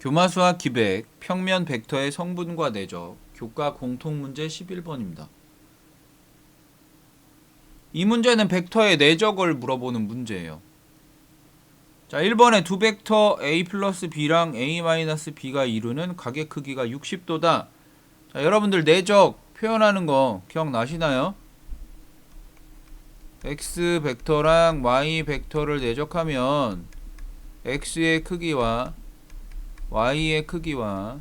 교마수와 기백, 평면 벡터의 성분과 내적, 교과 공통 문제 11번입니다. 이 문제는 벡터의 내적을 물어보는 문제예요. 자, 1번에 두 벡터 a 플러스 b랑 a 마이너스 b가 이루는 각의 크기가 60도다. 자, 여러분들 내적 표현하는 거 기억나시나요? x 벡터랑 y 벡터를 내적하면 x의 크기와 y의 크기와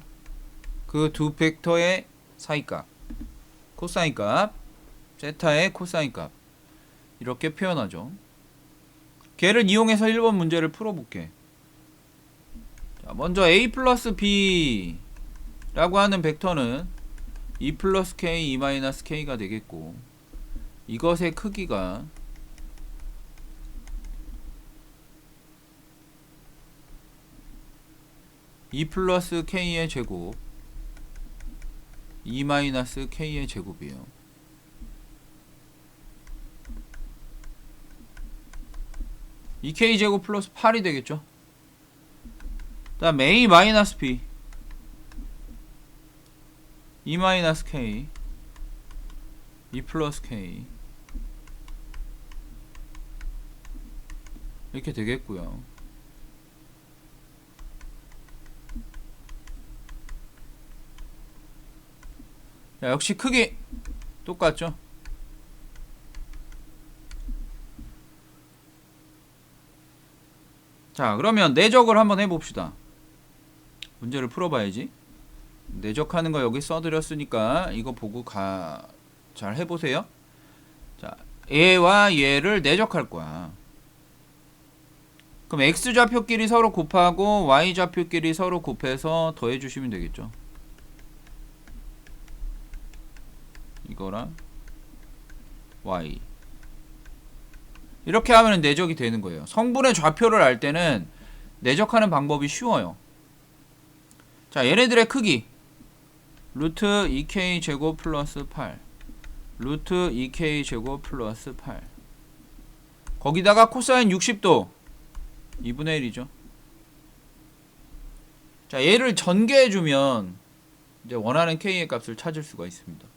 그 두 벡터의 사이값 코사인 값 제타의 코사인 값 이렇게 표현하죠. 걔를 이용해서 1번 문제를 풀어볼게. 자, 먼저 a 플러스 b 라고 하는 벡터는 2 플러스 k, 2 마이너스 k가 되겠고 이것의 크기가 이 플러스 k의 제곱 2 마이너스 k의 제곱이에요. 이 k 제곱 플러스 8이 되겠죠. 다음 a 마이너스 b 2 마이너스 k 2 플러스 k 이렇게 되겠고요. 자, 역시 크기 똑같죠? 자, 그러면 내적을 한번 해봅시다. 문제를 풀어봐야지. 내적하는 거 여기 써드렸으니까 이거 보고 가, 잘 해보세요. 자, 얘와 얘를 내적할 거야. 그럼 x 좌표끼리 서로 곱하고 y 좌표끼리 서로 곱해서 더해 주시면 되겠죠. 이거랑 y 이렇게 하면 내적이 되는 거예요. 성분의 좌표를 알 때는 내적하는 방법이 쉬워요. 자, 얘네들의 크기 루트 2k 제곱 플러스 8 루트 2k 제곱 플러스 8 거기다가 코사인 60도 2분의 1이죠. 자, 얘를 전개해주면 이제 원하는 k의 값을 찾을 수가 있습니다.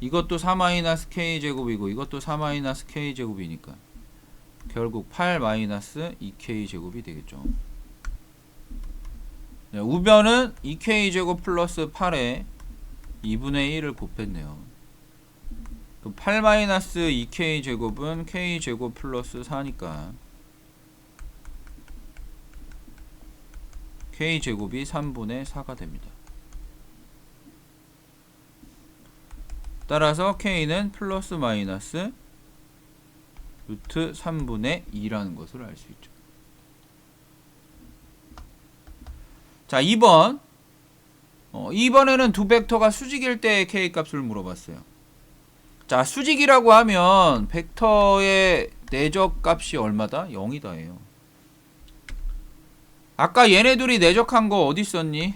이것도 4-k 제곱이고 이것도 4-k 제곱이니까 결국 8-2k 제곱이 되겠죠. 네, 우변은 2k 제곱 플러스 8에 2분의 1을 곱했네요. 그럼 8-2k 제곱은 k 제곱 플러스 4니까 k 제곱이 3분의 4가 됩니다. 따라서 k는 플러스 마이너스 루트 3분의 2라는 것을 알 수 있죠. 자, 2번. 어, 2번에는 두 벡터가 수직일 때의 k 값을 물어봤어요. 자, 수직이라고 하면 벡터의 내적 값이 얼마다? 0이다예요. 아까 얘네 둘이 내적한 거 어디 있었니?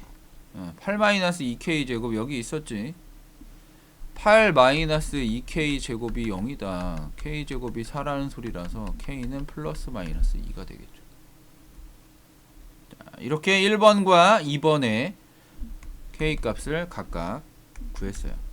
8-2k 제곱 여기 있었지. 8-2k 제곱이 0이다. k 제곱이 4라는 소리라서 k는 플러스 마이너스 2가 되겠죠. 자, 이렇게 1번과 2번의 k 값을 각각 구했어요.